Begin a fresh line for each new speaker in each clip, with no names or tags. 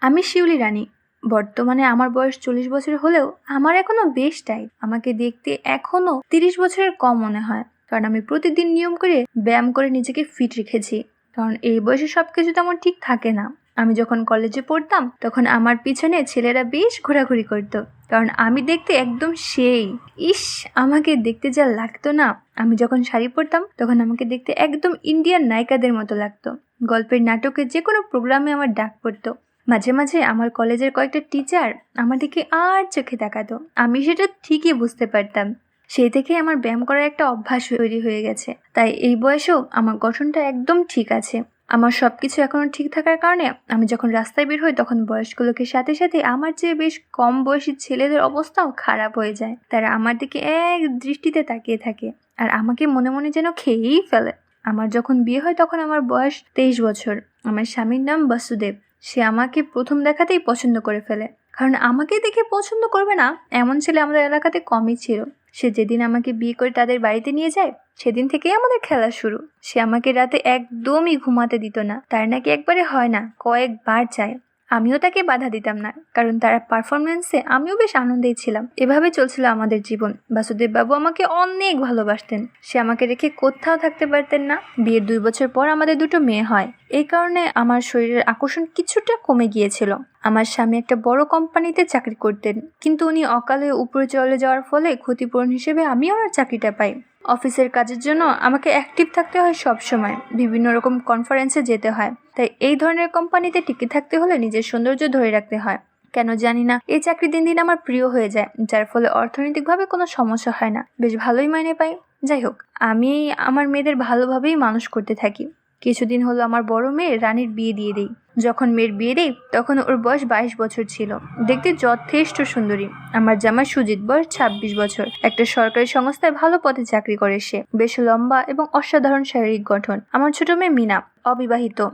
আমি শিউলি রানী। বর্তমানে আমার বয়স চল্লিশ বছর হলেও আমার এখনও বেশ টাইট। আমাকে দেখতে এখনও তিরিশ বছরের কম মনে হয়। কারণ আমি প্রতিদিন নিয়ম করে ব্যায়াম করে নিজেকে ফিট রেখেছি। কারণ এই বয়সে সব কিছু তেমন ঠিক থাকে না। আমি যখন কলেজে পড়তাম, তখন আমার পিছনে ছেলেরা বেশ ঘোরাঘুরি করতো। কারণ আমি দেখতে একদম সেই। ইস, আমাকে দেখতে যা লাগতো না। আমি যখন শাড়ি পরতাম, তখন আমাকে দেখতে একদম ইন্ডিয়ান নায়িকাদের মতো লাগতো। গল্পের নাটকের যে কোনো প্রোগ্রামে আমার ডাক পড়তো। মাঝে মাঝে আমার কলেজের কয়েকটা টিচার আমার দিকে আর চোখে তাকাতো আমি সেটা ঠিকই বুঝতে পারতাম। সেই থেকে আমার ব্যায়াম করার একটা অভ্যাস তৈরি হয়ে গেছে। তাই এই বয়সেও আমার গঠনটা একদম ঠিক আছে। আমার সব কিছু এখনও ঠিক থাকার কারণে আমি যখন রাস্তায় বের হই তখন বয়স্ক লোকের সাথে সাথে আমার চেয়ে বেশ কম বয়সী ছেলেদের অবস্থাও খারাপ হয়ে যায়। তারা আমার দিকে এক দৃষ্টিতে তাকিয়ে থাকে আর আমাকে মনে মনে যেন খেয়েই ফেলে। আমার যখন বিয়ে হয় তখন আমার বয়স তেইশ বছর। আমার স্বামীর নাম বাসুদেব। সে আমাকে প্রথম দেখাতেই পছন্দ করে ফেলে। কারণ আমাকে দেখে পছন্দ করবে না, এমন ছেলে আমাদের এলাকাতে কমই ছিল। সে যেদিন আমাকে বিয়ে করে তাদের বাড়িতে নিয়ে যায়, সেদিন থেকেই আমাদের খেলা শুরু। সে আমাকে রাতে একদমই ঘুমাতে দিত না, তার নাকি একবারে হয় না, কয়েকবার চায় আমিও তাকে বাধা দিতাম না, কারণ তার পারফরমেন্সে আমিও বেশ আনন্দেই ছিলাম। এভাবে চলছিল আমাদের জীবন। বাসুদেব বাবু আমাকে অনেক ভালোবাসতেন। সে আমাকে রেখে কোথাও থাকতে পারতেন না। বিয়ের দুই বছর পর আমাদের দুটো মেয়ে হয়। এই কারণে আমার শরীরের আকর্ষণ কিছুটা কমে গিয়েছিল। আমার স্বামী একটা বড় কোম্পানিতে চাকরি করতেন, কিন্তু উনি অকালে উপরে চলে যাওয়ার ফলে ক্ষতিপূরণ হিসেবে আমিও ওনার চাকরিটা পাই। অফিসের কাজের জন্য আমাকে অ্যাক্টিভ থাকতে হয় সব সময়, বিভিন্ন রকম কনফারেন্সে যেতে হয়। তাই এই ধরনের কোম্পানিতে টিকে থাকতে হলে নিজের সৌন্দর্য ধরে রাখতে হয়। কেন জানি না, এই চাকরি দিন দিন আমার প্রিয় হয়ে যায়, যার ফলে অর্থনৈতিকভাবে কোনো সমস্যা হয় না। বেশ ভালোই মাইনে পাই। যাই হোক, আমি আমার মেয়েদের ভালোভাবেই মানুষ করতে থাকি। কিছুদিন হলো আমার বড় মেয়ে রানীর বিয়ে দিয়ে দিই। যখন মেয়ের বিয়ে দিই, তখন ওর বয়স বাইশ বছর ছিল। দেখতে যথেষ্ট সুন্দরী। আমার জামাই সুজিত বয়স ছাব্বিশ বছর। একটা সরকারি সংস্থায় ভালো পদে চাকরি করে সে। বেশ লম্বা এবং অসাধারণ শারীরিক গঠন। আমার ছোট মেয়ে মিনা, অবিবাহিত।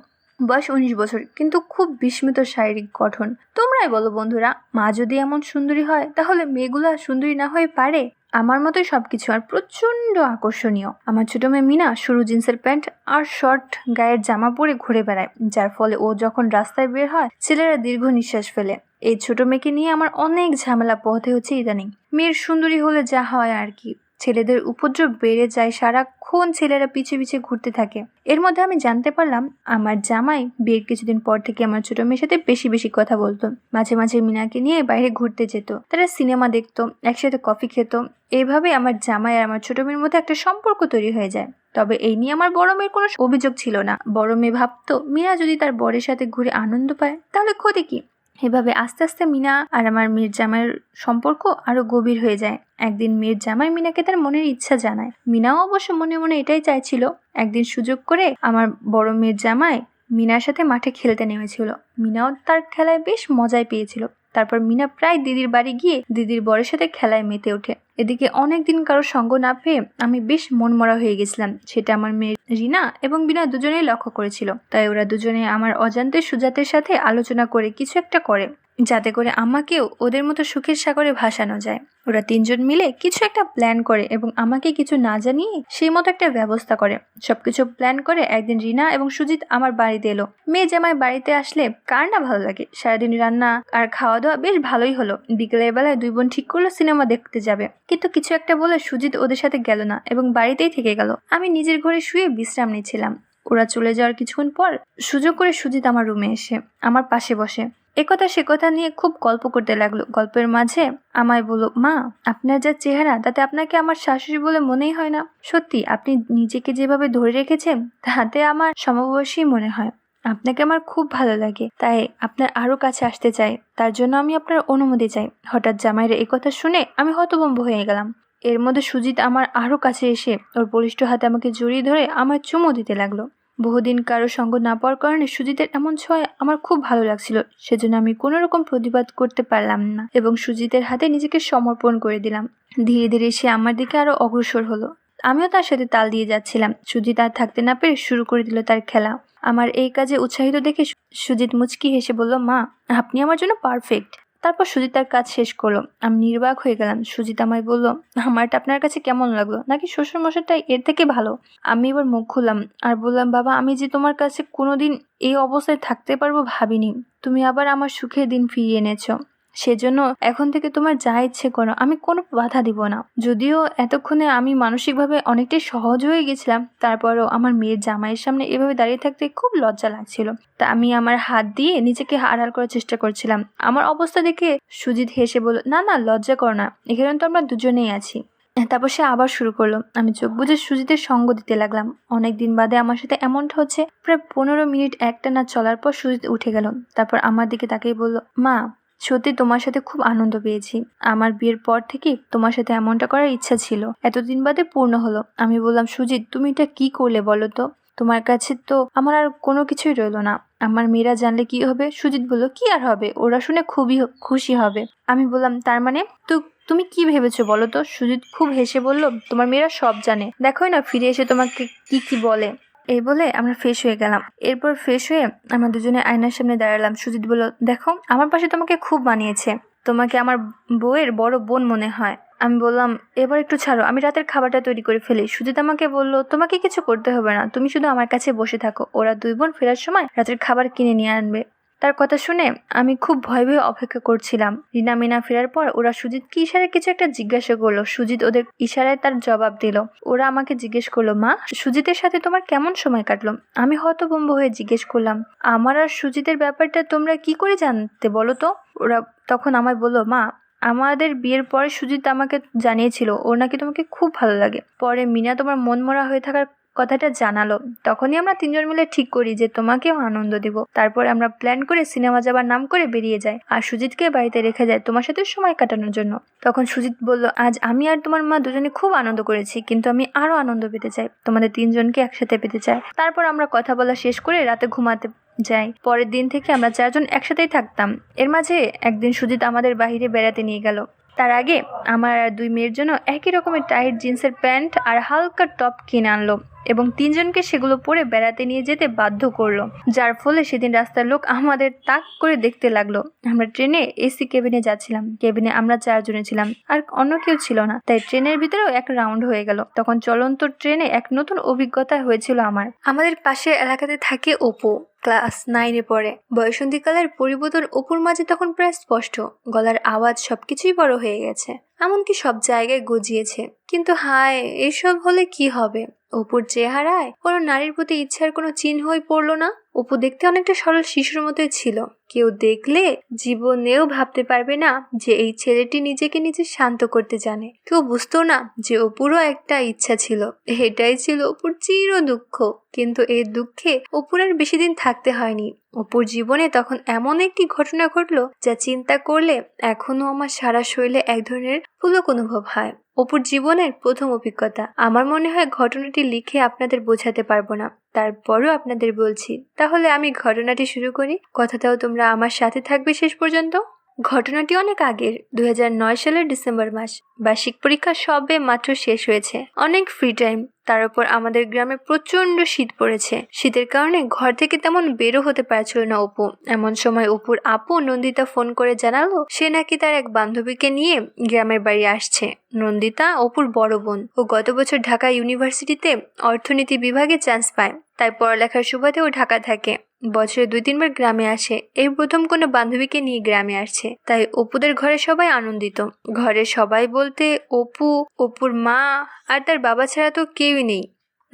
বয়স উনিশ বছর, কিন্তু খুব বিস্মিত শারীরিক গঠন। তোমরাই বলো বন্ধুরা, মা যদি এমন সুন্দরী হয়, তাহলে মেয়েগুলো সুন্দরী না হয়ে পারে? আমার মতোই সব কিছু আর প্রচণ্ড আকর্ষণীয়। আমার ছোট মেয়ে মিনা শুরু জিন্সের প্যান্ট আর শর্ট গায়ের জামা পরে ঘুরে বেড়ায়, যার ফলে ও যখন রাস্তায় বের হয়, ছেলেরা দীর্ঘ নিঃশ্বাস ফেলে। এই ছোট মেয়েকে নিয়ে আমার অনেক ঝামেলা, পথে হচ্ছে ইদানিং। মেয়ের সুন্দরী হলে যা হয় আর কি। ছেলেদের উপদ্রব বেড়ে যায় সারাক্ষণ ছেলেরা পিছে পিছে ঘুরতে থাকে। এর মধ্যে আমি জানতে পারলাম, আমার জামাই বিয়ের কিছুদিন পর থেকে আমার ছোট মেয়ের সাথে বেশি বেশি কথা বলতো। মাঝে মাঝে মিনাকে নিয়ে বাইরে ঘুরতে যেত। তারা সিনেমা দেখতো, একসাথে কফি খেত। এইভাবে আমার জামাই আর আমার ছোট মেয়ের মধ্যে একটা সম্পর্ক তৈরি হয়ে যায়। তবে এই নিয়ে আমার বড় মেয়ের কোনো অভিযোগ ছিল না। বড় মেয়ে ভাবতো, মিনা যদি তার বরের সাথে ঘুরে আনন্দ পায়, তাহলে ক্ষতি কি? এভাবে আস্তে আস্তে মিনা আর আমার মীর জামাইয়ের সম্পর্ক আরও গভীর হয়ে যায়। একদিন মেয়ের জামাই মিনাকে তার মনের ইচ্ছা জানায়। মিনাও অবশ্য মনে মনে এটাই চাইছিল। একদিন সুযোগ করে আমার বড় মেয়ের জামাই মিনার সাথে মাঠে খেলতে নেমেছিল। মিনাও তার খেলায় বেশ মজায় পেয়েছিল। তারপর মিনা প্রায় দিদির বাড়ি গিয়ে দিদির বরের সাথে খেলায় মেতে ওঠে। এদিকে অনেক দিন কারও সঙ্গ না পেয়ে আমি বেশ মনমরা হয়ে গেছিলাম। সেটা আমার মেয়ে রিনা এবং বিনা দুজনেই লক্ষ্য করেছিল। তাই ওরা দুজনে আমার অজান্তে সুজাতের সাথে আলোচনা করে কিছু একটা করে। যাতে করে আমাকেও ওদের মতো সুখের সাগরে ভাসানো যায়। ওরা তিনজন মিলে কিছু একটা প্ল্যান করে এবং আমাকে কিছু না জানিয়ে সেই মতো একটা ব্যবস্থা করে। সবকিছু প্ল্যান করে একদিন রিনা এবং সুজিত আমার বাড়িতে এলো। মেয়ে জামাই বাড়িতে আসলে কার না ভালো লাগে? সারাদিন রান্না আর খাওয়া দাওয়া বেশ ভালোই হলো। বিকেলের বেলায় দুই বোন ঠিক করল সিনেমা দেখতে যাবে। কিন্তু কিছু একটা বলে সুজিত ওদের সাথে গেল না এবং বাড়িতেই থেকে গেল। আমি নিজের ঘরে শুয়ে বিশ্রাম নিচ্ছিলাম। ওরা চলে যাওয়ার কিছুক্ষণ পর সুযোগ করে সুজিত আমার রুমে এসে আমার পাশে বসে। একথা সে কথা নিয়ে খুব গল্প করতে লাগল। গল্পের মাঝে আমায় বলল, মা, আপনার যা চেহারা, তাতে আপনাকে আমার শাশুড়ি বলে মনেই হয় না। সত্যি, আপনি নিজেকে যেভাবে ধরে রেখেছেন, তাতে আমার সমবয়সী মনে হয়। আপনাকে আমার খুব ভালো লাগে, তাই আপনার আরও কাছে আসতে চাই। তার জন্য আমি আপনার অনুমতি চাই। হঠাৎ জামাইয়ের এই কথা শুনে আমি হতভম্ব হয়ে গেলাম। এর মধ্যে সুজিত আমার আরও কাছে এসে ওর বলিষ্ঠ হাতে আমাকে জড়িয়ে ধরে আমার চুমো দিতে লাগল। বহুদিন কারও সঙ্গ না পাওয়ার কারণে সুজিতের এমন ছোঁয়া আমার খুব ভালো লাগছিল, সেজন্য আমি কোনো রকম প্রতিবাদ করতে পারলাম না এবং সুজিতের হাতে নিজেকে সমর্পণ করে দিলাম। ধীরে ধীরে সে আমার দিকে আরও অগ্রসর হলো। আমিও তার সাথে তাল দিয়ে যাচ্ছিলাম। সুজিত আর থাকতে না পেরে শুরু করে দিল তার খেলা। আমার এই কাজে উৎসাহিত দেখে সুজিত মুচকি হেসে বলল, মা, আপনি আমার জন্য পারফেক্ট তারপর সুজিতার কাজ শেষ করল। আমি নির্বাক হয়ে গেলাম। সুজিত আমায় বলল, আমারটা আপনার কাছে কেমন লাগল? নাকি শ্বশুর মশাইটাই এর থেকে ভালো? আমি এবার মুখ খুললাম আর বললাম, বাবা, আমি যে তোমার কাছে কোনোদিন এই অবস্থায় থাকতে পারব ভাবিনি। তুমি আবার আমার সুখের দিন ফিরিয়ে এনেছো। সেজন্য এখন থেকে তোমার যা ইচ্ছে করো, আমি কোনো বাধা দিব না। যদিও এতক্ষণে আমি মানসিকভাবে অনেকটাই সহজ হয়ে গেছিলাম, তারপরও আমার মেয়ের জামাইয়ের সামনে এভাবে দাঁড়িয়ে থাকতে খুব লজ্জা লাগছিল। তা আমি আমার হাত দিয়ে নিজেকে আড়াল করার চেষ্টা করছিলাম। আমার অবস্থা দেখে সুজিত হেসে বলল, না না, লজ্জা করো না, এখানে তো আমরা দুজনেই আছি। তারপর সে আবার শুরু করল, আমি চোখ বুঝে সুজিতের সঙ্গ দিতে লাগলাম। অনেক দিন বাদে আমার সাথে এমনটা হচ্ছে। প্রায় পনেরো মিনিট একটা না চলার পর সুজিত উঠে গেল, তারপর আমার দিকে তাকিয়ে বলল, মা সত্যি তোমার সাথে খুব আনন্দ পেয়েছি। আমার বিয়ের পর থেকে তোমার সাথে এমনটা করার ইচ্ছা ছিল। এতদিন বাদে পূর্ণ হলো। আমি বললাম, সুজিত, তুমি এটা কি করলে বলো তো? তোমার কাছে তো আমার আর কোনো কিছুই রইল না। আমার মেয়েরা জানলে কি হবে? সুজিত বলল, কি আর হবে? ওরা শুনে খুবই খুশি হবে। আমি বললাম, তার মানে? তো তুমি কি ভেবেছো বলো তো? সুজিত খুব হেসে বলল, তোমার মেয়েরা সব জানে। দেখোই না ফিরে এসে তোমাকে কি কি বলে। এই বলে আমরা ফ্রেশ হয়ে গেলাম। এরপর ফ্রেশ হয়ে আমরা দুজনে আয়নার সামনে দাঁড়ালাম। সুজিত বলল, দেখো, আমার পাশে তোমাকে খুব মানিয়েছে। তোমাকে আমার বউয়ের বড় বোন মনে হয়। আমি বললাম, এবার একটু ছাড়ো, আমি রাতের খাবারটা তৈরি করে ফেলি। সুজিত আমাকে বলল, তোমাকে কিছু করতে হবে না, তুমি শুধু আমার কাছে বসে থাকো। ওরা দুই বোন ফেরার সময় রাতের খাবার কিনে নিয়ে আনবে। তার কথা শুনে আমি খুব ভয় ভয়ে অপেক্ষা করছিলাম। রিনা মিনা ফেরার পর ওরা সুজিত কি ইশারায় কিছু একটা জিজ্ঞাসা করল। সুজিত ওদের ইশারায় তার জবাব দিল। ওরা আমাকে জিজ্ঞেস করল, মা, সুজিতের সাথে তোমার কেমন সময় কাটলো? আমি হতভম্ব হয়ে জিজ্ঞেস করলাম, আমার আর সুজিতের ব্যাপারটা তোমরা কি করে জানতে বলো তো? ওরা তখন আমায় বলল, মা, আমাদের বিয়ের পরে সুজিত আমাকে জানিয়েছিল, ওর নাকি তোমাকে খুব ভালো লাগে। পরে মিনা তোমার মন মরা হয়ে থাকার কথাটা জানালো। তখনই আমরা তিনজন মিলে ঠিক করি যে তোমাকেও আনন্দ দিব। তারপরে আমরা প্ল্যান করে সিনেমা যাবার নাম করে বেরিয়ে যাই। আর সুজিতকে বাড়িতে রেখে যায় তোমার সাথে সময় কাটানোর জন্য। তখন সুজিত বলল, আজ আমি আর তোমার মা দুজনে খুব আনন্দ করেছি, কিন্তু আমি আরও আনন্দ পেতে চাই। তোমাদের তিনজনকে একসাথে পেতে চাই। তারপর আমরা কথা বলা শেষ করে রাতে ঘুমাতে যাই। পরের দিন থেকে আমরা চারজন একসাথেই থাকতাম। এর মাঝে একদিন সুজিত আমাদের বাইরে বেড়াতে নিয়ে গেল। তার আগে আমার আর দুই মেয়ের জন্য একই রকমের টাইট জিন্সের প্যান্ট আর হালকা টপ কিনে আনলো। এবং তিনজনকে সেগুলো পরে বেড়াতে নিয়ে যেতে বাধ্য করল, যার ফলে সেদিন রাস্তার লোক আমাদের তাক করে দেখতে লাগল। আমরা ট্রেনে এসি কেবিনে যাচ্ছিলাম। কেবিনে আমরা চারজনে ছিলাম, আর অন্য কেউ ছিল না। তাই ট্রেনের ভিতরেও এক রাউন্ড হয়ে গেল। তখন চলন্ত ট্রেনে এক নতুন অভিজ্ঞতা হয়েছিল আমার। আমাদের পাশের এলাকাতে থাকে ওপো, ক্লাস নাইনে পড়ে। বয়সন্ধিকালের পরিবর্তন অপুর মাঝে তখন প্রায় স্পষ্ট। গলার আওয়াজ সবকিছুই বড় হয়ে গেছে। এমনকি সব জায়গায় গজিয়েছে। কিন্তু হায়, এসব হলে কি হবে? অপুর চেহারায় কোনো নারীর প্রতি ইচ্ছার কোনো চিহ্নই পড়ল না। অপু দেখতে অনেকটা সরল শিশুর মতোই ছিল। কেউ দেখলে জীবনেও ভাবতে পারবে না যে এই ছেলেটি নিজেকে নিজে শান্ত করতে জানে। কেউ বুঝতো না যে অপুরও একটা ইচ্ছা ছিল। এটাই ছিল অপুর চির দুঃখ। কিন্তু এই দুঃখে অপুর আর বেশি দিন থাকতে হয়নি। অপুর জীবনে তখন এমন একটি ঘটনা ঘটলো যা চিন্তা করলে এখনও আমার সারা শরীরে এক ধরনের পুলক অনুভব হয়। অপুর জীবনের প্রথম অভিজ্ঞতা। আমার মনে হয় ঘটনাটি লিখে আপনাদের বোঝাতে পারব না। তারপরও আপনাদের বলছি, তাহলে আমি ঘটনাটি শুরু করি। কথাটাও তোমরা আমার সাথে থাকবে শেষ পর্যন্ত? ঘটনাটি অনেক আগের দুই হাজার নয় সালের ডিসেম্বর মাস। বার্ষিক পরীক্ষা সবে মাত্র শেষ হয়েছে। অনেক ফ্রি টাইম তার উপর আমাদের গ্রামে প্রচণ্ড শীত পড়েছে। শীতের কারণে ঘর থেকে তেমন বেরো হতে পারছিল না অপু। এমন সময় অপুর আপু নন্দিতা ফোন করে জানালো, সে নাকি তার এক বান্ধবীকে নিয়ে গ্রামের বাড়ি আসছে। নন্দিতা অপুর বড় বোন ও গত বছর ঢাকা ইউনিভার্সিটিতে অর্থনীতি বিভাগে চান্স পায়, তাই পড়ালেখার সুবাদে ও ঢাকা থাকে। বছরে দুই তিনবার গ্রামে আসে। এই প্রথম কোনো বান্ধবীকে নিয়ে গ্রামে আসছে। তাই অপুদের ঘরে সবাই আনন্দিত। ঘরে সবাই বলতে, অপু, অপুর মা, আর তার বাবা ছাড়া তো কেউই নেই।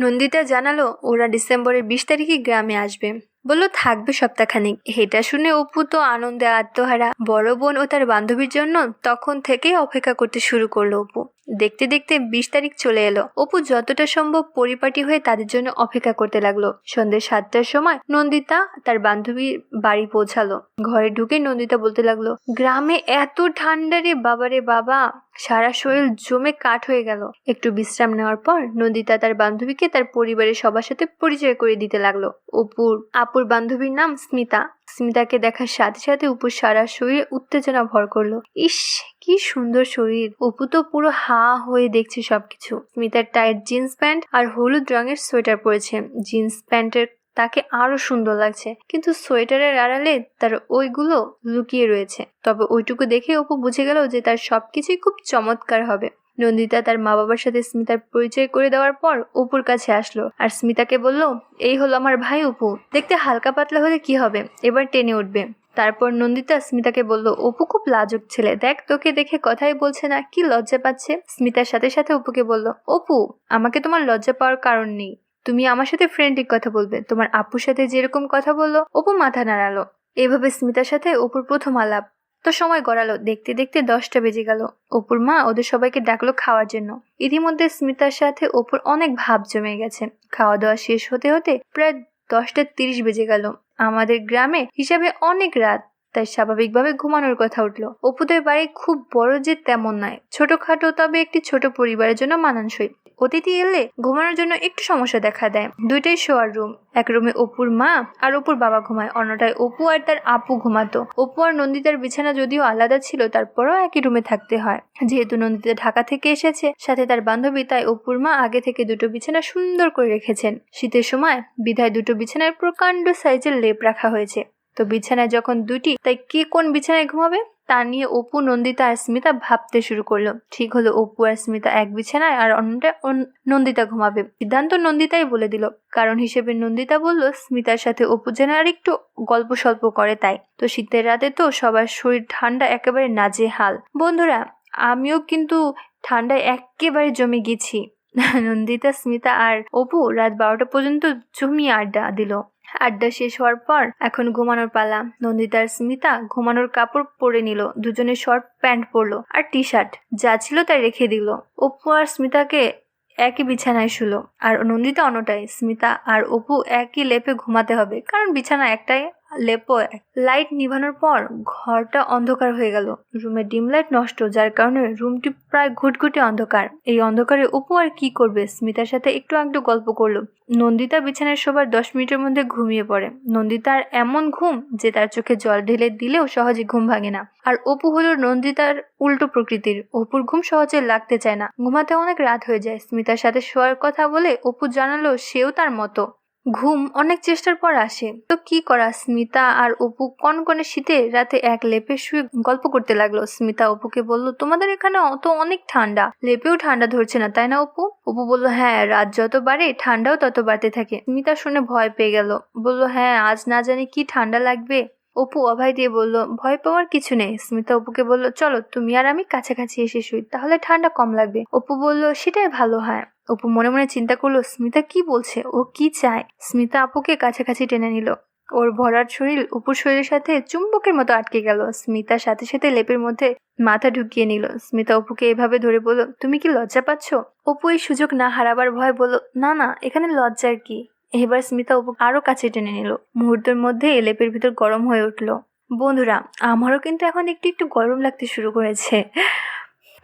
নন্দিতা জানালো, ওরা ডিসেম্বরের বিশ তারিখে গ্রামে আসবে। বলল, থাকবে সপ্তাহখানেক। এটা শুনে অপু তো আনন্দে আত্মহারা। বড় বোন ও তার বান্ধবীর জন্য তখন থেকেই অপেক্ষা করতে শুরু করল অপু। দেখতে দেখতে বিশ তারিখ চলে এলো। অপু যতটা সম্ভব পরিপাটি হয়ে তাদের জন্য অপেক্ষা করতে লাগল। সন্ধ্যে সাতটার সময় নন্দিতা তার বান্ধবীর বাড়ি পৌঁছালো। ঘরে ঢুকে নন্দিতা বলতে লাগল, গ্রামে এত ঠান্ডা রে বাবারে বাবা। সারা শরীর জমে কাঠ হয়ে গেল। একটু বিশ্রাম নেওয়ার পর নন্দিতা তার বান্ধবীকে তার পরিবারের সবার সাথে পরিচয় করে দিতে লাগল। অপুর আপুর বান্ধবীর নাম স্মিতা। স্মিতাকে দেখার সাথে সাথে উপর সারা শরীরে উত্তেজনা ভর করল। ইস, কি সুন্দর শরীর। অপু তো পুরো হা হয়ে দেখছে সবকিছু। স্মিতার টাইট জিন্স প্যান্ট আর হলুদ রঙের সোয়েটার পরেছে। জিন্স প্যান্টের তাকে আরও সুন্দর লাগছে। কিন্তু সোয়েটারের আড়ালে তার ওইগুলো লুকিয়ে রয়েছে। তবে ওইটুকু দেখে অপু বুঝে গেল যে তার সবকিছুই খুব চমৎকার হবে। নন্দিতা তার মা বাবার সাথে স্মিতার পরিচয় করে দেওয়ার পর অপুর কাছে আসলো। আর স্মিতাকে বলল, এই হলো আমার ভাই অপু। দেখতে হালকা পাতলা হলে কি হবে? এবার টেনে উঠবে। তারপর নন্দিতা স্মিতাকে বলল, অপু খুব লাজুক ছেলে। দেখ, তোকে দেখে কথাই বলছে না, কি লজ্জা পাচ্ছে? স্মিতার সাথে সাথে অপুকে বলল, অপু, আমাকে তোমার লজ্জা পাওয়ার কারণ নেই। তুমি আমার সাথে ফ্রেন্ডলি কথা বলবে। তোমার আপুর সাথে যেরকম কথা বলল, অপু মাথা নাড়ালো। এভাবে স্মিতার সাথে অপুর প্রথম আলাপ। তো সময় গড়ালো। দেখতে দেখতে দশটা বেজে গেল। অপুর মা ওদের সবাইকে ডাকলো খাওয়ার জন্য। ইতিমধ্যে স্মিতার সাথে অপুর অনেক ভাব জমে গেছে। খাওয়া দাওয়া শেষ হতে হতে প্রায় দশটা তিরিশ বেজে গেল। আমাদের গ্রামে হিসাবে অনেক রাত। তাই স্বাভাবিকভাবে ঘুমানোর কথা উঠল। অপুদের বাড়ি খুব বড় যে তেমন নয়, ছোটখাটো তবে একটি ছোট পরিবারের জন্য মানানসই। অতিথি এলে ঘুমানোর জন্য একটু সমস্যা দেখা দেয়। দুইটাই শোয়ার রুম, এক রুমে অপুর মা আর অপুর বাবা ঘুমায়, অন্যটায় অপু আর তার আপু ঘুমাতো। অপু আর নন্দিতার বিছানা যদিও আলাদা ছিল, তারপরও একই রুমে থাকতে হয়। যেহেতু নন্দিতা ঢাকা থেকে এসেছে, সাথে তার বান্ধবী, তাই অপুর মা আগে থেকে দুটো বিছানা সুন্দর করে রেখেছেন। শীতের সময় বিধায় দুটো বিছানায় প্রকাণ্ড সাইজের লেপ রাখা হয়েছে। তো বিছানায় যখন দুটি তাই কে কোন বিছানায় ঘুমাবে? তা নিয়ে অপু, নন্দিতা আর স্মিতা ভাবতে শুরু করল। ঠিক হলো, অপু আর স্মিতা এক বিছানায় আর অন্যটা অন- নন্দিতা ঘুমাবে। সিদ্ধান্ত নন্দিতাই বলে দিল। কারণ হিসেবে নন্দিতা বলল, স্মিতার সাথে অপু যেন আর একটু গল্প সল্প করে তাই। তো শীতের রাতে তো সবার শরীর ঠান্ডা, একেবারে নাজে হাল বন্ধুরা, আমিও কিন্তু ঠান্ডায় একেবারে জমে গেছি। নন্দিতা, স্মিতা আর অপু রাত বারোটা পর্যন্ত জমিয়ে আড্ডা দিল। আড্ডা শেষ হওয়ার পর এখন ঘুমানোর পালা। নন্দিতা আর স্মিতা ঘুমানোর কাপড় পরে নিল। দুজনে শর্ট প্যান্ট পরলো আর টি শার্ট যা ছিল তাই রেখে দিল। অপু আর স্মিতাকে একই বিছানায় শুলো। আর নন্দিতা অন্যটাই স্মিতা আর অপু একই লেপে ঘুমাতে হবে। কারণ বিছানা একটাই। এক। লাইট নিভানোর পর ঘরটা অন্ধকার হয়ে গেল। রুমে ডিম লাইট নষ্ট, যার কারণে রুমটি প্রায় ঘুটঘুটে অন্ধকার। এই অন্ধকারে অপু আর কি করবে? স্মিতার সাথে একটু একটু গল্প করল। নন্দিতা বিছানায় শোবার দশ মিনিটের মধ্যে ঘুমিয়ে পড়ে। নন্দিতার এমন ঘুম যে তার চোখে জল ঢেলে দিলেও সহজে ঘুম ভাঙে না। আর অপু হলো নন্দিতার উল্টো প্রকৃতির। অপুর ঘুম সহজে লাগতে চায় না। ঘুমাতে অনেক রাত হয়ে যায়। স্মিতার সাথে শোয়ার কথা বলে অপু জানালো সেও তার মতো। ঘুম অনেক চেষ্টার পর আসে। তো কি করা? স্মিতা আর অপু কনকনে শীতে রাতে এক লেপে শুয়ে গল্প করতে লাগল। স্মিতা অপুকে বলল, তোমাদের এখানে তো অনেক ঠান্ডা। লেপেও ঠান্ডা ধরছে না, তাই না অপু? অপু বলল হ্যাঁ রাত যত বাড়ে, ঠান্ডাও তত বাড়তে থাকে। স্মিতা শুনে ভয় পেয়ে গেল। বলল হ্যাঁ আজ না জানি কি ঠান্ডা লাগবে? অপু অভয় দিয়ে বলল, ভয় পাওয়ার কিছু নেই। স্মিতা অপুকে বলল, চলো, তুমি আর আমি কাছাকাছি এসে শুই, তাহলে ঠান্ডা কম লাগবে। অপু বলল, সেটাই ভালো হয়। অপু মনে মনে চিন্তা করল, স্মিতা কি বলছে? ও কি চায়? স্মিতা আপুকে কাছাকাছি টেনে নিল। ওর ভরার শরীর অপুর শরীরের সাথে চুম্বকের মতো আটকে গেল। স্মিতার সাথে সাথে লেপের মধ্যে মাথা ঢুকিয়ে নিল। স্মিতা অপুকে এভাবে ধরে বলল, তুমি কি লজ্জা পাচ্ছ? অপু এই সুযোগ না হারাবার ভয় বলল, না না, এখানে লজ্জার কি? এবার স্মিতা অপু আরও কাছে টেনে নিল। মুহূর্তের মধ্যে লেপের ভিতর গরম হয়ে উঠল। বন্ধুরা, আমারও কিন্তু এখন একটু একটু গরম লাগতে শুরু করেছে।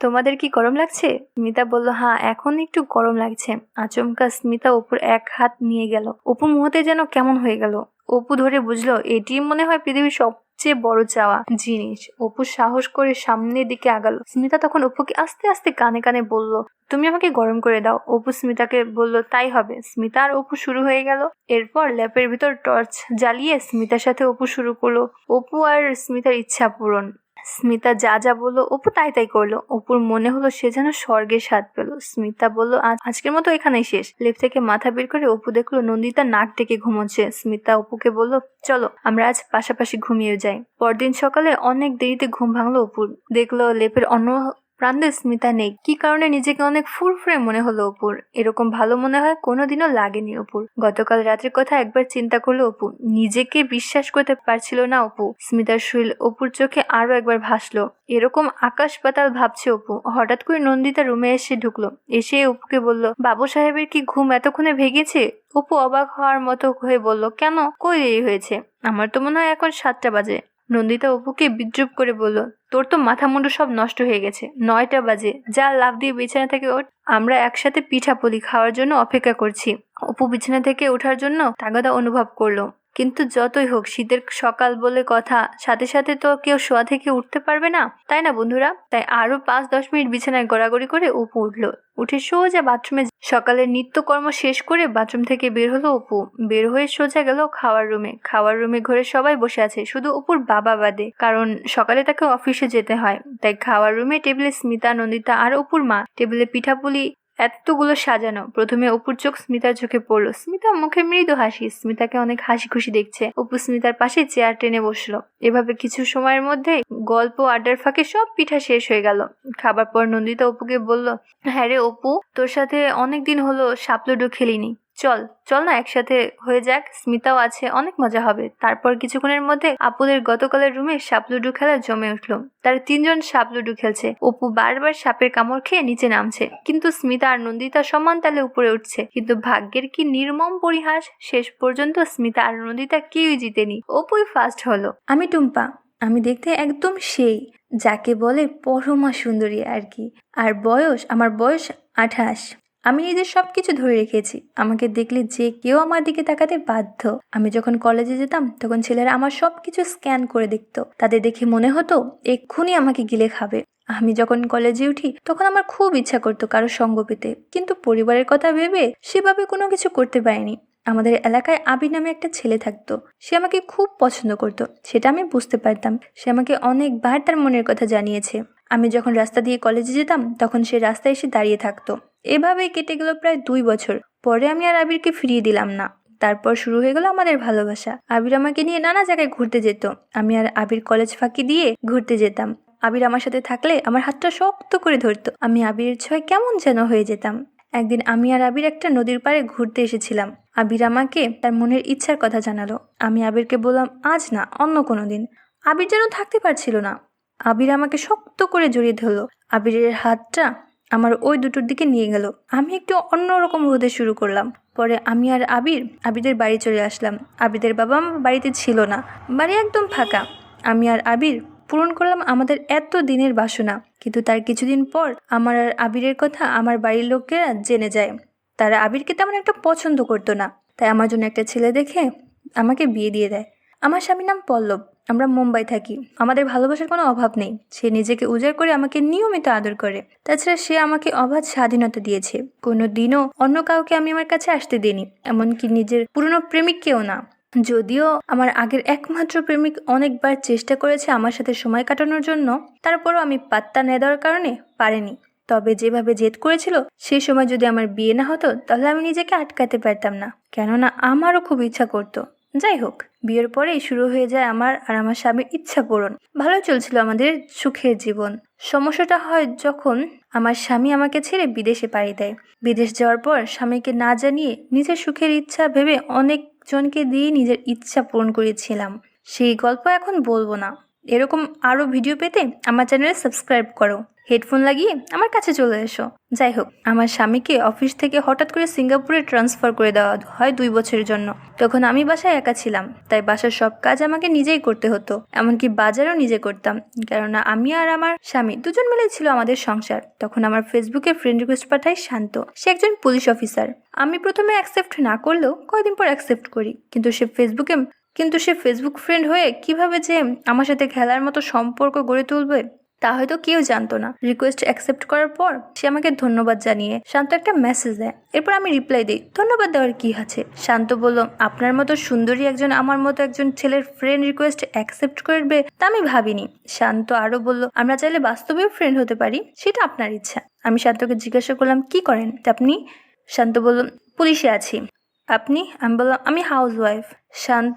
তোমাদের কি গরম লাগছে? স্মিতা বলল হ্যাঁ এখন একটু গরম লাগছে। আচমকা স্মিতা অপুর এক হাত নিয়ে গেল। অপু মুহূর্তে যেন কেমন হয়ে গেল। অপু ধরে বুঝলো, এটি মনে হয় পৃথিবীর সবচেয়ে বড় চাওয়া জিনিস। অপু সাহস করে সামনের দিকে আগালো। স্মিতা তখন অপুকে আস্তে আস্তে কানে কানে বলল, তুমি আমাকে গরম করে দাও। অপু স্মিতাকে বলল, তাই হবে। স্মিতা আর অপু শুরু হয়ে গেল। এরপর ল্যাপের ভিতর টর্চ জ্বালিয়ে স্মিতার সাথে অপু শুরু করল। অপু আর স্মিতার ইচ্ছা পূরণ। স্মিতা যা যা বলল, অপু তাই তাই করল। অপুর মনে হলো সে যেন স্বর্গের স্বাদ পেল। স্মিতা বলল, "আজ- আজকের মতো এখানেই শেষ। লেপ থেকে মাথা বের করে অপু দেখল নন্দিতা নাক ডেকে ঘুমোচ্ছে। স্মিতা অপুকে বলল, চলো, আমরা আজ পাশাপাশি ঘুমিয়ে যাই। পরদিন সকালে অনেক দেরিতে ঘুম ভাঙলো অপুর। দেখল লেপের অন্য প্রান্তে স্মিতা নেই। কি কারণে নিজেকে অনেক ফুরফুরে মনে হলো অপুর? এরকম ভালো মনে হয় কোনোদিনও লাগেনি অপুর। গতকাল রাতের কথা একবার চিন্তা করল অপু। নিজেকে বিশ্বাস করতে পারছিল না অপু। স্মিতার শরীর অপুর চোখে আরও একবার ভাসলো। এরকম আকাশ পাতাল ভাবছে অপু। হঠাৎ করে নন্দিতা রুমে এসে ঢুকলো। এসে অপুকে বলল, বাবু সাহেবের কি ঘুম এতক্ষণে ভেগেছে অপু অবাক হওয়ার মতো হয়ে বলল, কেন? কই দেরি হয়েছে? আমার তো মনে হয় এখন সাতটা বাজে। নন্দিতা অপুকে বিদ্রুপ করে বলল, তোর তো মাথা মুন্ডু সব নষ্ট হয়ে গেছে। নয়টা বাজে। যা লাভ দিয়ে বিছানা থেকে ওঠ। আমরা একসাথে পিঠা পুলি খাওয়ার জন্য অপেক্ষা করছি। অপু বিছানা থেকে ওঠার জন্য তাগাদা অনুভব করল। কিন্তু যতই হোক, শীতের সকাল বলে কথা, সাথে সাথে তো কেউ শোয়া থেকে উঠতে পারবে না। তাই না বন্ধুরা? তাই আরও পাঁচ দশ মিনিট বিছানায় গড়াগড়ি করে অপু উঠল। উঠে সোজা বাথরুমে সকালের নিত্যকর্ম শেষ করে বাথরুম থেকে বের হলো অপু। বের হয়ে সোজা গেল খাওয়ার রুমে। খাওয়ার রুমে ঘরে সবাই বসে আছে, শুধু অপুর বাবা বাদে। কারণ সকালে তাকে অফিসে যেতে হয়। তাই খাওয়ার রুমে টেবিলে স্মিতা, নন্দিতা আর অপুর মা। টেবিলে পিঠাপুলি এতগুলো সাজানো। প্রথমে অপুর চোখ স্মিতার চোখে পড়ল। স্মিতা মুখে মৃদু হাসি। স্মিতাকে অনেক হাসি খুশি দেখছে। অপু স্মিতার পাশে চেয়ার টেনে বসল। এভাবে কিছু সময়ের মধ্যে গল্প, আড্ডার ফাঁকে সব পিঠা শেষ হয়ে গেল। খাবার পর নন্দিতা অপুকে বলল হ্যাঁ রে অপু, তোর সাথে অনেক দিন হলো সাপলুডো খেলিনি। চল চল না একসাথে হয়ে যাক। স্মিতাও আছে, অনেক মজা হবে। তারপর কিছুক্ষণের মধ্যে আপুদের গতকালের রুমে সাপলুডু খেলা জমে উঠল। তার তিনজন সাপলুডু খেলছে। অপু বারবার সাপের কামড় খেয়ে নিচে নামছে। কিন্তু স্মিতা আর নন্দিতা সমান তালে উপরে উঠছে। কিন্তু ভাগ্যের কি নির্মম পরিহাস, শেষ পর্যন্ত স্মিতা আর নন্দিতা কেউই জিতেনি। অপুই ফার্স্ট হলো। আমি টুম্পা। আমি দেখতে একদম সেই, যাকে বলে পরমা সুন্দরী আর কি। আর বয়স, আমার বয়স আঠাশ। আমি নিজের সব কিছু ধরে রেখেছি। আমাকে দেখলে যে কেউ আমার দিকে তাকাতে বাধ্য। আমি যখন কলেজে যেতাম, তখন ছেলেরা আমার সব কিছু স্ক্যান করে দেখত। তাদের দেখে মনে হতো, এক্ষুনি আমাকে গিলে খাবে। আমি যখন কলেজে উঠি, তখন আমার খুব ইচ্ছা করতো কারও সঙ্গ পেতে। কিন্তু পরিবারের কথা ভেবে সেভাবে কোনো কিছু করতে পারিনি। আমাদের এলাকায় আবির নামে একটা ছেলে থাকতো। সে আমাকে খুব পছন্দ করতো। সেটা আমি বুঝতে পারতাম। সে আমাকে অনেকবার তার মনের কথা জানিয়েছে। আমি যখন রাস্তা দিয়ে কলেজে যেতাম, তখন সে রাস্তায় এসে দাঁড়িয়ে থাকতো। এভাবেই কেটে গেল প্রায় দুই বছর। পরে আমি আর আবিরকে ফিরিয়ে দিলাম না। তারপর শুরু হয়ে গেল আমাদের ভালোবাসা। আবির আমাকে নিয়ে নানা জায়গায় ঘুরতে যেত। আমি আর আবির কলেজ ফাঁকি দিয়ে ঘুরতে যেতাম। আবির আমার সাথে থাকলে আমার হাতটা শক্ত করে ধরতো। আমি আবিরের ছয় কেমন যেন হয়ে যেতাম। একদিন আমি আর আবির একটা নদীর পাড়ে ঘুরতে এসেছিলাম। আবির আমাকে তার মনের ইচ্ছার কথা জানালো। আমি আবিরকে বললাম, আজ না, অন্য কোনো দিন। আবির যেন থাকতে পারছিল না। আবির আমাকে শক্ত করে জড়িয়ে ধরলো। আবিরের হাতটা আমার ওই দুটোর দিকে নিয়ে গেল। আমি একটু অন্যরকম হতে শুরু করলাম। পরে আমি আর আবির, আবিদের বাড়ি চলে আসলাম। আবিদের বাবা আমার বাড়িতে ছিল না। বাড়ি একদম ফাঁকা। আমি আর আবির পূরণ করলাম আমাদের এত দিনের বাসনা। কিন্তু তার কিছুদিন পর আমার আর আবিরের কথা আমার বাড়ির লোকেরা জেনে যায়। তারা আবিরকে তেমন একটা পছন্দ করতো না। তাই আমার জন্য একটা ছেলে দেখে আমাকে বিয়ে দিয়ে দেয়। আমার স্বামীর নাম পল্লব। আমরা মুম্বাই থাকি। আমাদের ভালোবাসার কোনো অভাব নেই। সে নিজেকে উজাড় করে আমাকে নিয়মিত আদর করে। তাছাড়া সে আমাকে অবাধ স্বাধীনতা দিয়েছে। কোনো দিনও অন্য কাউকে আমি আমার কাছে আসতে দিইনি। এমনকি নিজের পুরনো প্রেমিককেও না। যদিও আমার আগের একমাত্র প্রেমিক অনেকবার চেষ্টা করেছে আমার সাথে সময় কাটানোর জন্য, তারপরও আমি পাত্তা না দেওয়ার কারণে পারেনি। তবে যেভাবে জেদ করেছিল সেই সময় যদি আমার বিয়ে না হতো, তাহলে আমি নিজেকে আটকাতে পারতাম না। কেননা আমারও খুব ইচ্ছা করতো। যাই হোক বিয়ের পরেই শুরু হয়ে যায় আমার আর আমার স্বামীর ইচ্ছা পূরণ। ভালো চলছিল আমাদের সুখের জীবন। সমস্যাটা হয় যখন আমার স্বামী আমাকে ছেড়ে বিদেশে পাড়ি দেয়। বিদেশ যাওয়ার পর স্বামীকে না জানিয়ে নিজের সুখের ইচ্ছা ভেবে অনেকজনকে দিয়ে নিজের ইচ্ছা পূরণ করেছিলাম। সেই গল্প এখন বলব না। এরকম আরও ভিডিও পেতে আমার চ্যানেলে সাবস্ক্রাইব করো। হেডফোন লাগিয়ে আমার কাছে চলে এসো। যাই হোক, আমার স্বামীকে অফিস থেকে হঠাৎ করে সিঙ্গাপুরে ট্রান্সফার করে দেওয়া হয় দুই বছরের জন্য। তখন আমি বাসায় একা ছিলাম, তাই বাসার সব কাজ আমাকে নিজেই করতে হতো। এমনকি বাজারও নিজে করতাম, কেননা আমি আর আমার স্বামী দুজন মিলেই ছিল আমাদের সংসার। তখন আমার ফেসবুকে ফ্রেন্ড রিকোয়েস্ট পাঠাই শান্ত। সে একজন পুলিশ অফিসার আমি প্রথমে অ্যাকসেপ্ট না করলেও কয়েকদিন পর অ্যাকসেপ্ট করি। কিন্তু সে ফেসবুকে, কিন্তু সে ফেসবুক ফ্রেন্ড হয়ে কীভাবে যে আমার সাথে খেলার মতো সম্পর্ক গড়ে তুলবে তা হয়তো কেউ জানতো না। রিকোয়েস্ট অ্যাকসেপ্ট করার পর সে আমাকে ধন্যবাদ জানিয়ে শান্ত একটা মেসেজ দেয়। এরপর আমি রিপ্লাই দিই, ধন্যবাদ দেওয়ার কি আছে? শান্ত বলল, আপনার মতো সুন্দরী একজন, আমার মতো একজন ছেলের ফ্রেন্ড রিকোয়েস্ট অ্যাকসেপ্ট করবে তা আমি ভাবিনি। শান্ত আরও বলল, আমরা চাইলে বাস্তবেও ফ্রেন্ড হতে পারি, সেটা আপনার ইচ্ছা। আমি শান্তকে জিজ্ঞাসা করলাম, কি করেন? তা আপনি? শান্ত বলল, পুলিশে আছি। আপনি? আমি বললাম, আমি হাউস ওয়াইফ শান্ত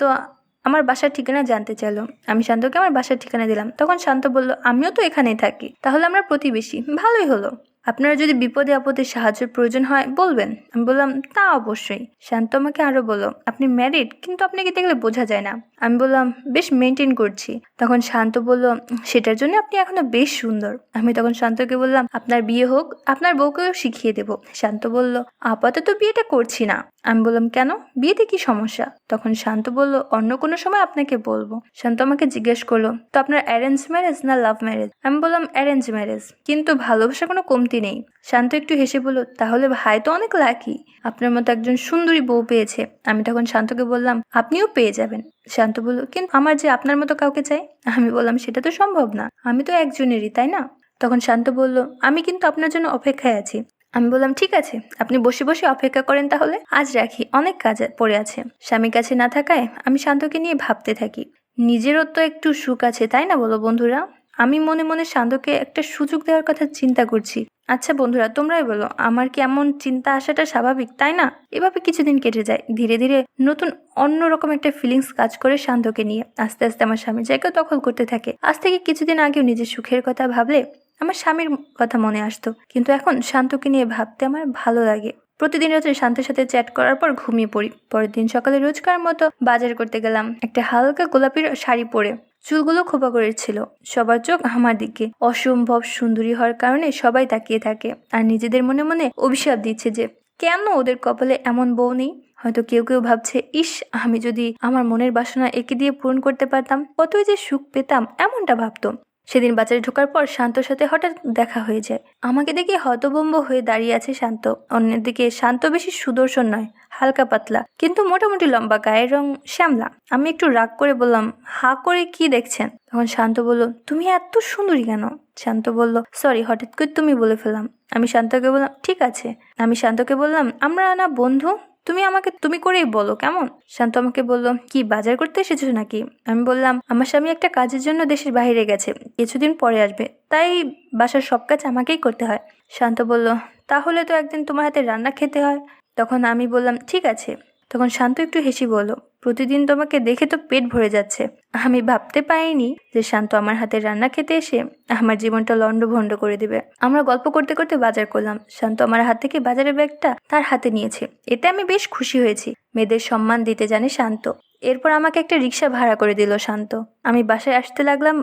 আমার বাসার ঠিকানা জানতে চাইলো। আমি শান্তকে আমার বাসার ঠিকানা দিলাম। তখন শান্ত বলল, আমিও তো এখানেই থাকি। তাহলে আমরা প্রতিবেশী। ভালোই হলো। আপনারা যদি বিপদে আপদে সাহায্যের প্রয়োজন হয়, বলবেন। আমি বললাম, তা অবশ্যই। শান্ত আমাকে আরও বলল, আপনি ম্যারিড কিন্তু আপনাকে দেখলে বোঝা যায় না। আমি বললাম, বেশ মেনটেন করছি। তখন শান্ত বলল, সেটার জন্য আপনি এখনও বেশ সুন্দর। আমি তখন শান্তকে বললাম, আপনার বিয়ে হোক, আপনার বউকেও শিখিয়ে দেব। শান্ত বলল, আপাতত বিয়েটা করছি না। আমি বললাম, কেন? বিয়েতে কি সমস্যা? তখন শান্ত বলল, অন্য কোনো সময় আপনাকে বলব। শান্ত আমাকে জিজ্ঞেস করল, তো আপনার অ্যারেঞ্জ ম্যারেজ না লাভ ম্যারেজ আমি বললাম অ্যারেঞ্জ ম্যারেজ কিন্তু ভালোবাসার কোনো কমতি নেই। শান্ত একটু হেসে বলল, তাহলে ভাই তো অনেক লাকি আপনার মতো একজন সুন্দরী বউ পেয়েছে। আমি তখন শান্তকে বললাম, আপনিও পেয়ে যাবেন। শান্ত বলল, কিন্তু আমার যে আপনার মতো কাউকে চাই? আমি বললাম, সেটা তো সম্ভব না। আমি তো একজনেরই, তাই না? তখন শান্ত বলল, আমি কিন্তু আপনার জন্য অপেক্ষায় আছি। আমি বললাম, ঠিক আছে, আপনি বসে বসে অপেক্ষা করেন তাহলে। আজ রাখি, অনেক কাজ পড়ে আছে। স্বামীর কাছে না থাকায় আমি শান্তকে নিয়ে ভাবতে থাকি। নিজেরও তো একটু সুখ আছে, তাই না বলো বন্ধুরা? আমি মনে মনে শান্তকে একটা সুযোগ দেওয়ার কথা চিন্তা করছি। আচ্ছা বন্ধুরা, তোমরাই বলো, আমার কি এমন চিন্তা আসাটা স্বাভাবিক, তাই না? এভাবে কিছুদিন কেটে যায়। ধীরে ধীরে নতুন অন্যরকম একটা ফিলিংস কাজ করে শান্তকে নিয়ে। আস্তে আস্তে আমার স্বামীর জায়গা দখল করতে থাকে। আজ থেকে কিছুদিন আগেও নিজের সুখের কথা ভাবলে আমার স্বামীর কথা মনে আসতো। কিন্তু এখন শান্তকে নিয়ে ভাবতে আমার ভালো লাগে। প্রতিদিন রাত্রে শান্তের সাথে চ্যাট করার পর ঘুমিয়ে পড়ি। পরের দিন সকালে রোজকার মতো বাজার করতে গেলাম। একটা হালকা গোলাপির শাড়ি পরে চুলগুলো খোপা করে ছিল সবার চোখ আমার দিকে। অসম্ভব সুন্দরী হওয়ার কারণে সবাই তাকিয়ে থাকে। আর নিজেদের মনে মনে অভিশাপ দিচ্ছে যে, কেন ওদের কপালে এমন বউ নেই? হয়তো কেউ কেউ ভাবছে, ইস, আমি যদি আমার মনের বাসনা একে দিয়ে পূরণ করতে পারতাম, কতই যে সুখ পেতাম, এমনটা ভাবতো। সেদিন বাজারে ঢোকার পর শান্তর সাথে হঠাৎ দেখা হয়ে যায়। আমাকে দেখে হতবম্ব হয়ে দাঁড়িয়ে আছে শান্ত। অন্যের দিকে শান্ত বেশি সুদর্শন নয়, হালকা পাতলা, কিন্তু মোটামুটি লম্বা, গায়ের রং শ্যামলা। আমি একটু রাগ করে বললাম, হা করে কি দেখছেন? তখন শান্ত বলল, তুমি এত সুন্দরী কেন? শান্ত বলল, সরি, হঠাৎ করে তুমি বলে ফেললাম। আমি শান্তকে বললাম, ঠিক আছে। আমি শান্তকে বললাম, আমরা না বন্ধু? তুমি আমাকে, তুমি করেই বলো, কেমন? শান্ত আমাকে বলল, কি, বাজার করতে এসেছ নাকি? আমি বললাম, আমার স্বামী একটা কাজের জন্য দেশের বাইরে গেছে, কিছুদিন পরে আসবে, তাই বাসার সব কাজ আমাকেই করতে হয়। শান্ত বলল, তাহলে তো একদিন তোমার হাতে রান্না খেতে হয়। তখন আমি বললাম, ঠিক আছে। তখন শান্ত একটু হেসে বলল, প্রতিদিন তোমাকে দেখে তো পেট ভরে যাচ্ছে। আমি ভাবতে পারিনি যে শান্ত আমার হাতে রান্না খেতে এসে আমার জীবনটা লন্ডভন্ড করে দিবে। আমরা গল্প করতে করতে বাজার করলাম। শান্ত আমার হাত থেকে বাজারের ব্যাগটা তার হাতে নিয়েছে। এতে আমি বেশ খুশি হয়েছি। মেয়েদের সম্মান দিতে জানে শান্ত। এরপর আমাকে একটা রিক্সা ভাড়া করে দিল শান্ত। আমি বাসায় আসতে লাগলাম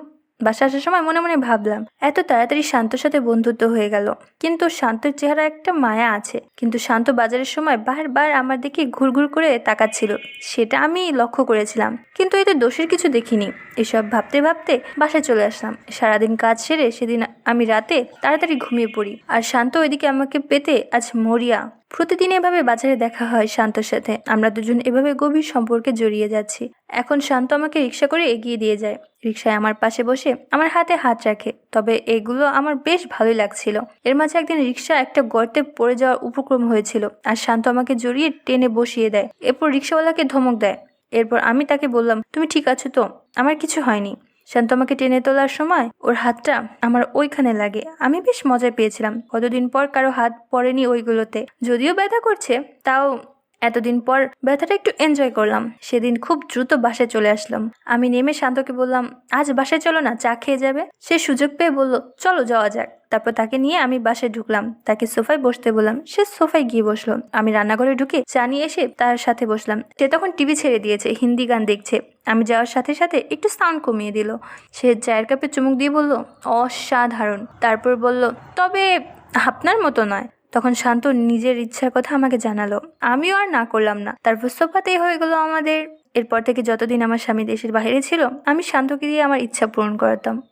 বাসা আসার সময় মনে মনে ভাবলাম, এত তাড়াতাড়ি শান্তর সাথে বন্ধুত্ব হয়ে গেল। কিন্তু শান্তর চেহারা একটা মায়া আছে। কিন্তু শান্ত বাজারের সময় বারবার আমার দিকে ঘুরঘুর করে তাকাচ্ছিল। সেটা আমি লক্ষ্য করেছিলাম। কিন্তু এতে দোষের কিছু দেখিনি। এসব ভাবতে ভাবতে বাসায় চলে আসলাম। সারাদিন কাজ সেরে সেদিন আমি রাতে তাড়াতাড়ি ঘুমিয়ে পড়ি। আর শান্ত ওইদিকে আমাকে পেতে আজ মরিয়া প্রতিদিন এভাবে বাজারে দেখা হয় শান্তর সাথে। আমরা দুজন এভাবে গভীর সম্পর্কে জড়িয়ে যাচ্ছি। এখন শান্ত আমাকে রিক্সা করে এগিয়ে দিয়ে যায়। রিক্সায় আমার পাশে বসে আমার হাতে হাত রাখে, তবে এগুলো আমার বেশ ভালোই লাগছিল। এর মাঝে একদিন রিক্সা একটা গর্তে পড়ে যাওয়ার উপক্রম হয়েছিল আর শান্ত আমাকে জড়িয়ে টেনে বসিয়ে দেয়। এরপর রিক্সাওয়ালাকে ধমক দেয়। এরপর আমি তাকে বললাম, তুমি ঠিক আছো তো? আমার কিছু হয়নি। শান্ত আমাকে টেনে তোলার সময় ওর হাতটা আমার ওইখানে লাগে। আমি বেশ মজা পেয়েছিলাম। কতদিন পর কারও হাত পড়েনি ওইগুলোতে। যদিও ব্যথা করছে, তাও এতদিন পর ব্যথাটা একটু এনজয় করলাম। সেদিন খুব দ্রুত বাসায় চলে আসলাম। আমি নেমে শান্তকে বললাম, আজ বাসায় চলো না, চা খেয়ে যাবে? সে সুযোগ পেয়ে বলল, চলো যাওয়া যাক। তারপর তাকে নিয়ে আমি বাসায় ঢুকলাম। তাকে সোফায় বসতে বললাম। সে সোফায় গিয়ে বসল। আমি রান্নাঘরে ঢুকে চা নিয়ে এসে তার সাথে বসলাম। সে তখন টিভি ছেড়ে দিয়েছে, হিন্দি গান দেখছে। আমি যাওয়ার সাথে সাথে একটু সাউন্ড কমিয়ে দিল। সে চায়ের কাপে চুমুক দিয়ে বলল, অসাধারণ। তারপর বলল, তবে আপনার মতো নয়। তখন শান্ত নিজের ইচ্ছার কথা আমাকে জানালো। আমিও আর না করলাম না। তারপর সোফাতেই হয়ে গেল আমাদের। এরপর থেকে যতদিন আমার স্বামী দেশের বাইরে ছিল, আমি শান্তকে দিয়ে আমার ইচ্ছা পূরণ করাতাম।